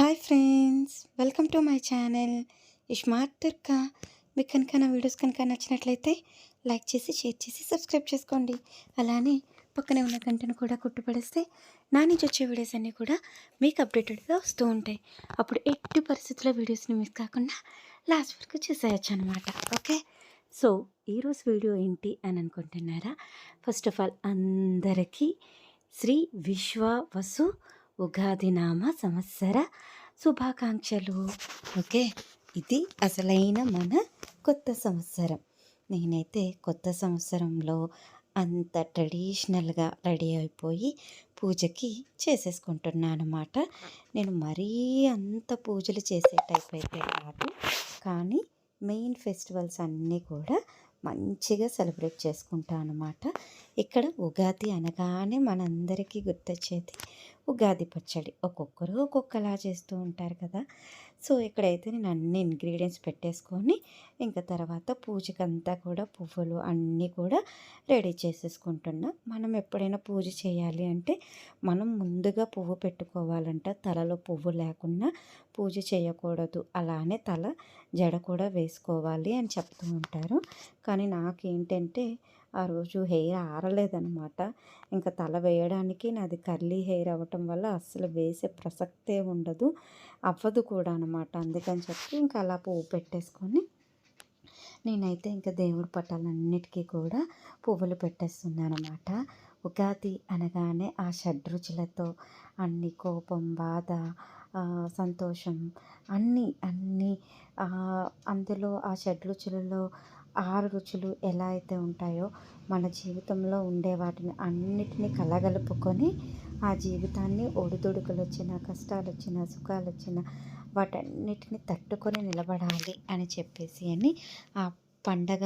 Hi friends welcome to my channel. Smart Durga. మీకు కనుక నా వీడియోస్ కనుక నచ్చినట్లయితే లైక్ చేసి షేర్ చేసి సబ్స్క్రైబ్ చేసుకోండి. అలానే పక్కనే ఉన్న గంటను కూడా కుట్టుపడేస్తే నా నుంచి వచ్చే వీడియోస్ అన్నీ కూడా మీకు అప్డేటెడ్గా వస్తూ ఉంటాయి. అప్పుడు ఎట్టి పరిస్థితుల్లో వీడియోస్ని మిస్ కాకుండా లాస్ట్ వరకు చూసేయచ్చు అనమాట ఓకే? సో ఈరోజు వీడియో ఏంటి అని అనుకుంటున్నారా? ఫస్ట్ ఆఫ్ ఆల్ అందరికీ శ్రీ విశ్వ వసు ఉగాది నామ సంవత్సర శుభాకాంక్షలు. ఓకే ఇది అసలైన మన కొత్త సంవత్సరం. నేనైతే కొత్త సంవత్సరంలో అంత ట్రెడిషనల్గా రెడీ అయిపోయి పూజకి చేసేసుకుంటున్నాను అనమాట నేను మరీ అంత పూజలు చేసే టైప్ అయితే కాదు. కానీ మెయిన్ ఫెస్టివల్స్ అన్నీ కూడా మంచిగా సెలబ్రేట్ చేసుకుంటాను అనమాట ఇక్కడ ఉగాది అనగానే మనందరికీ గుర్తొచ్చేది ఉగాది పచ్చడి. ఒక్కొక్కరు ఒక్కొక్కలా చేస్తూ ఉంటారు కదా. సో ఇక్కడైతే నేను అన్ని ఇంగ్రీడియంట్స్ పెట్టేసుకొని ఇంకా తర్వాత పూజకంతా కూడా పువ్వులు అన్నీ కూడా రెడీ చేసేసుకుంటున్నా. మనం ఎప్పుడైనా పూజ చేయాలి అంటే మనం ముందుగా పువ్వు పెట్టుకోవాలంట. తలలో పువ్వు లేకుండా పూజ చేయకూడదు. అలానే తల జడ కూడా వేసుకోవాలి అని చెప్తూ ఉంటారు. కానీ నాకేంటంటే ఆ రోజు హెయిర్ ఆరలేదనమాట ఇంకా తల వేయడానికి నాది కర్లీ హెయిర్ అవ్వటం వల్ల అస్సలు వేసే ప్రసక్తే ఉండదు. అవ్వదు కూడా అనమాట అందుకని చెప్పి ఇంకా అలా పువ్వు పెట్టేసుకొని నేనైతే ఇంకా దేవుడి పటాలన్నిటికీ కూడా పువ్వులు పెట్టేస్తున్నాను అనమాట ఉగాది అనగానే ఆ షడ్రుచులతో అన్ని కోపం బాధ సంతోషం అన్నీ అన్నీ అందులో ఆ షడ్రుచులలో ఆరు రుచులు ఎలా అయితే ఉంటాయో మన జీవితంలో ఉండే వాటిని అన్నిటినీ కలగలుపుకొని ఆ జీవితాన్ని ఒడిదుడుకులు వచ్చిన కష్టాలు వచ్చిన సుఖాలు వచ్చిన వాటన్నిటిని తట్టుకొని నిలబడాలి అని చెప్పేసి అని ఆ పండగ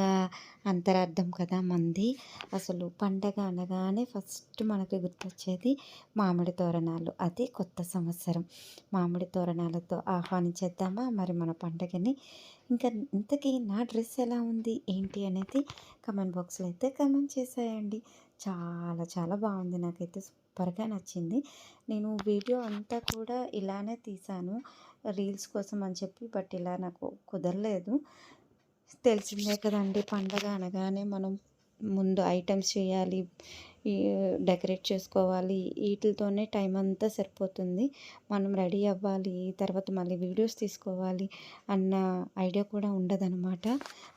అంతరార్థం కదా మంది. అసలు పండగ అనగానే ఫస్ట్ మనకి గుర్తొచ్చేది మామిడి తోరణాలు. అది కొత్త సంవత్సరం. మామిడి తోరణాలతో ఆహ్వానించేద్దామా? మరి మన పండగని. ఇంకా ఇంతకీ నా డ్రెస్ ఎలా ఉంది? ఏంటి అనేది కమెంట్ బాక్స్లో అయితే కమెంట్ చేసేయండి. చాలా చాలా బాగుంది. నాకైతే సూపర్గా నచ్చింది. నేను వీడియో అంతా కూడా ఇలానే తీసాను రీల్స్ కోసం అని చెప్పి బట్ ఇలా నాకు కుదరలేదు. తెలిసిందే కదండి. పండగ అనగానే మనం ముందు ఐటమ్స్ చేయాలి డెకరేట్ చేసుకోవాలి వీటితోనే టైం అంతా సరిపోతుంది. మనం రెడీ అవ్వాలి తర్వాత మళ్ళీ వీడియోస్ తీసుకోవాలి అన్న ఐడియా కూడా ఉండదనమాట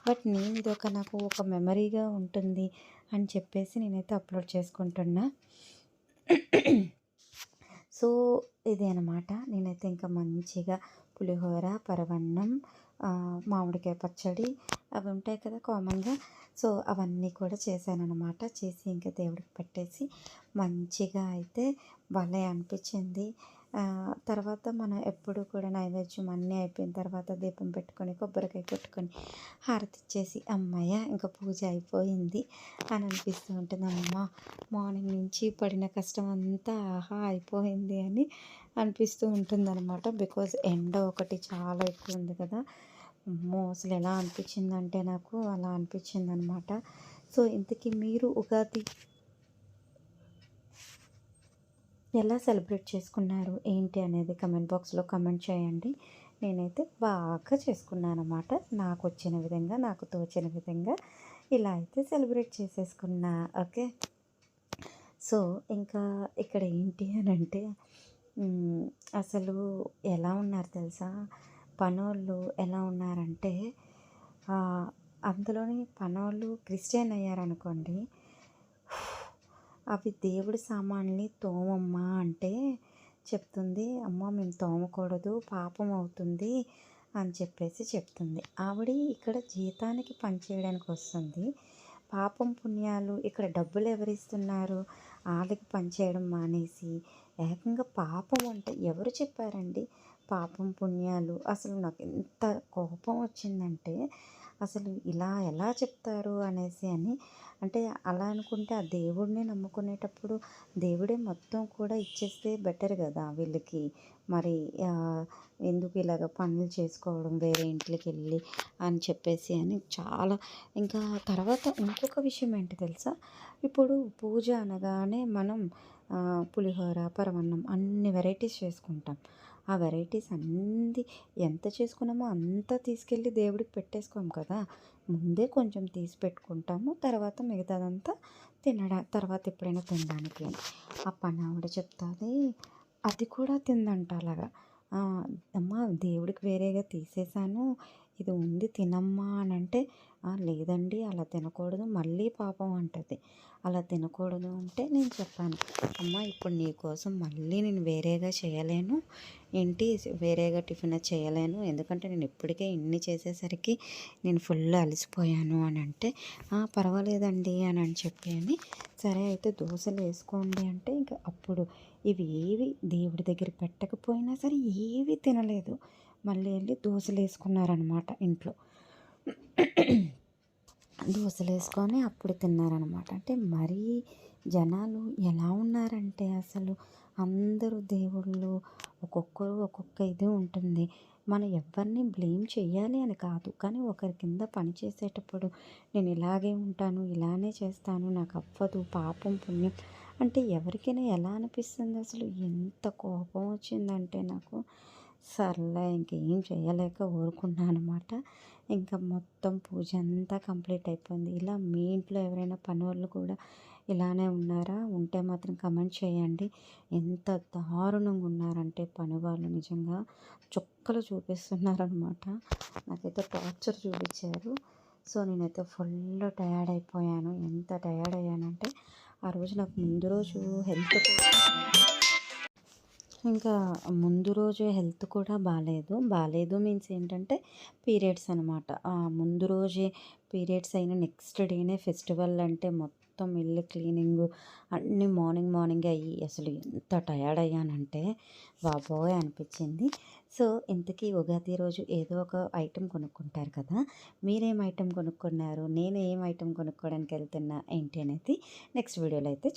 బట్ నేను ఇది ఒక నాకు ఒక మెమరీగా ఉంటుంది అని చెప్పేసి నేనైతే అప్లోడ్ చేసుకుంటున్నా. సో ఇది అనమాట నేనైతే ఇంకా మంచిగా పులిహోర పరవన్నం మామిడికాయ పచ్చడి అవి ఉంటాయి కదా కామన్గా సో అవన్నీ కూడా చేశాను అనమాట చేసి ఇంకా దేవుడికి పెట్టేసి మంచిగా అయితే భలే అనిపించింది. తర్వాత మనం ఎప్పుడు కూడా నైవేద్యం అన్నీ అయిపోయిన తర్వాత దీపం పెట్టుకొని కొబ్బరికాయ కొట్టుకొని హారతి ఇచ్చేసి అమ్మయ్య ఇంకా పూజ అయిపోయింది అని అనిపిస్తూ ఉంటుంది. అమ్మ మార్నింగ్ నుంచి పడిన కష్టం అంతా ఆహా అయిపోయింది అని అనిపిస్తూ ఉంటుంది అనమాట బికాజ్ ఎండ ఒకటి చాలా ఎక్కువ ఉంది కదా. అమ్మో! అసలు ఎలా అనిపించిందంటే నాకు అలా అనిపించింది అనమాట సో ఇంతకీ మీరు ఉగాది ఎలా సెలబ్రేట్ చేసుకున్నారు? ఏంటి అనేది కమెంట్ బాక్స్లో కమెంట్ చేయండి. నేనైతే బాగా చేసుకున్నాను అనమాట నాకు వచ్చిన విధంగా నాకు తోచిన విధంగా ఇలా అయితే సెలబ్రేట్ చేసేసుకున్నా. ఓకే? సో ఇంకా ఇక్కడ ఏంటి అని అంటే అసలు ఎలా ఉన్నారు తెలుసా? పనోళ్ళు ఎలా ఉన్నారంటే అందులోని పనోళ్ళు క్రిస్టియన్ అయ్యారనుకోండి అవి దేవుడి సామాన్ని తోమమ్మా అంటే చెప్తుంది అమ్మ మేము తోమకూడదు పాపం అవుతుంది అని చెప్పేసి చెప్తుంది. ఆవిడ ఇక్కడ జీతానికి పనిచేయడానికి వస్తుంది. పాపం పుణ్యాలు ఇక్కడ డబ్బులు ఎవరిస్తున్నారు వాళ్ళకి పనిచేయడం మానేసి ఏకంగా పాపం అంటే ఎవరు చెప్పారండి? పాపం పుణ్యాలు. అసలు నాకు ఎంత కోపం వచ్చిందంటే అసలు ఇలా ఎలా చెప్తారు అనేసి అని. అంటే అలా అనుకుంటే ఆ దేవుడిని నమ్ముకునేటప్పుడు దేవుడే మొత్తం కూడా ఇచ్చేస్తే బెటర్ కదా వీళ్ళకి. మరి ఎందుకు ఇలాగ పనులు చేసుకోవడం వేరే ఇంట్లోకి వెళ్ళి అని చెప్పేసి అని చాలా. ఇంకా తర్వాత ఇంకొక విషయం ఏంటి తెలుసా? ఇప్పుడు పూజ అనగానే మనం పులిహోర పరమన్నం అన్ని వెరైటీస్ చేసుకుంటాం. ఆ వెరైటీస్ అన్నీ ఎంత చేసుకున్నామో అంతా తీసుకెళ్ళి దేవుడికి పెట్టేసుకోము కదా. ముందే కొంచెం తీసి పెట్టుకుంటాము. తర్వాత మిగతాదంతా తినడా తర్వాత ఎప్పుడైనా తినడానికి అని. ఆ పని ఆవిడ చెప్తుంది అది కూడా తిందంట అలాగా. అమ్మ అమ్మా దేవుడికి వేరేగా తీసేసాను. ఇది ఉంది తినమ్మా అని అంటే లేదండి అలా తినకూడదు మళ్ళీ పాపం అంటది. అలా తినకూడదు అంటే నేను చెప్పాను. అమ్మ ఇప్పుడు నీకోసం మళ్ళీ నేను వేరేగా చేయలేను. ఏంటి వేరేగా టిఫిన్ చేయలేను. ఎందుకంటే నేను ఇప్పటికే ఇన్ని చేసేసరికి నేను ఫుల్ అలసిపోయాను అని అంటే పర్వాలేదండి అని అని చెప్పి అని సరే అయితే దోశలు వేసుకోండి అంటే ఇంకా అప్పుడు ఇవి ఏవి దేవుడి దగ్గర పెట్టకపోయినా సరే ఏవి తినలేదు. మళ్ళీ వెళ్ళి దోశలు వేసుకున్నారనమాట ఇంట్లో. దోశలు వేసుకొని అప్పుడు తిన్నారనమాట. అంటే మరీ జనాలు ఎలా ఉన్నారంటే అసలు అందరూ దేవుళ్ళు ఒక్కొక్కరు ఒక్కొక్క ఇది ఉంటుంది. మనం ఎవరిని బ్లేమ్ చేయాలి అని కాదు. కానీ ఒకరి కింద పని చేసేటప్పుడు నేను ఇలాగే ఉంటాను ఇలానే చేస్తాను నాకు అవ్వదు పాపం పుణ్యం అంటే ఎవరికైనా ఎలా అనిపిస్తుంది అసలు? ఎంత కోపం వచ్చిందంటే నాకు సర్లే ఇంకేం చేయలేక ఊరుకున్నాను అనమాట. ఇంకా మొత్తం పూజ అంతా కంప్లీట్ అయిపోయింది. ఇలా మీ ఇంట్లో ఎవరైనా పని వాళ్ళు కూడా ఇలానే ఉన్నారా? ఉంటే మాత్రం కమెంట్ చేయండి. ఎంత దారుణంగా ఉన్నారంటే పని వాళ్ళు నిజంగా. చుక్కలు చూపిస్తున్నారనమాట. నాకైతే టార్చర్ చూపించారు. సో నేనైతే ఫుల్ టయర్డ్ అయిపోయాను. ఎంత టయర్డ్ అయ్యానంటే ఆ రోజు నాకు ముందు రోజు హెల్త్ ఇంకా ముందు రోజు హెల్త్ కూడా బాగాలేదు బాగాలేదు మీన్స్ ఏంటంటే పీరియడ్స్ అనమాట ముందు రోజే పీరియడ్స్ అయిన నెక్స్ట్ డేనే ఫెస్టివల్ అంటే మొత్తం ఇల్లు క్లీనింగ్ అన్నీ మార్నింగ్ మార్నింగ్ అయ్యి అసలు ఎంత టయర్డ్ అయ్యానంటే బాబోయ్ అనిపించింది. సో ఇంతకీ ఉగాది రోజు ఏదో ఒక ఐటెం కొనుక్కుంటారు కదా మీరేం ఐటెం కొనుక్కున్నారు? నేను ఏం ఐటెం కొనుక్కోవడానికి వెళ్తున్నా ఏంటి అనేది నెక్స్ట్ వీడియోలో అయితే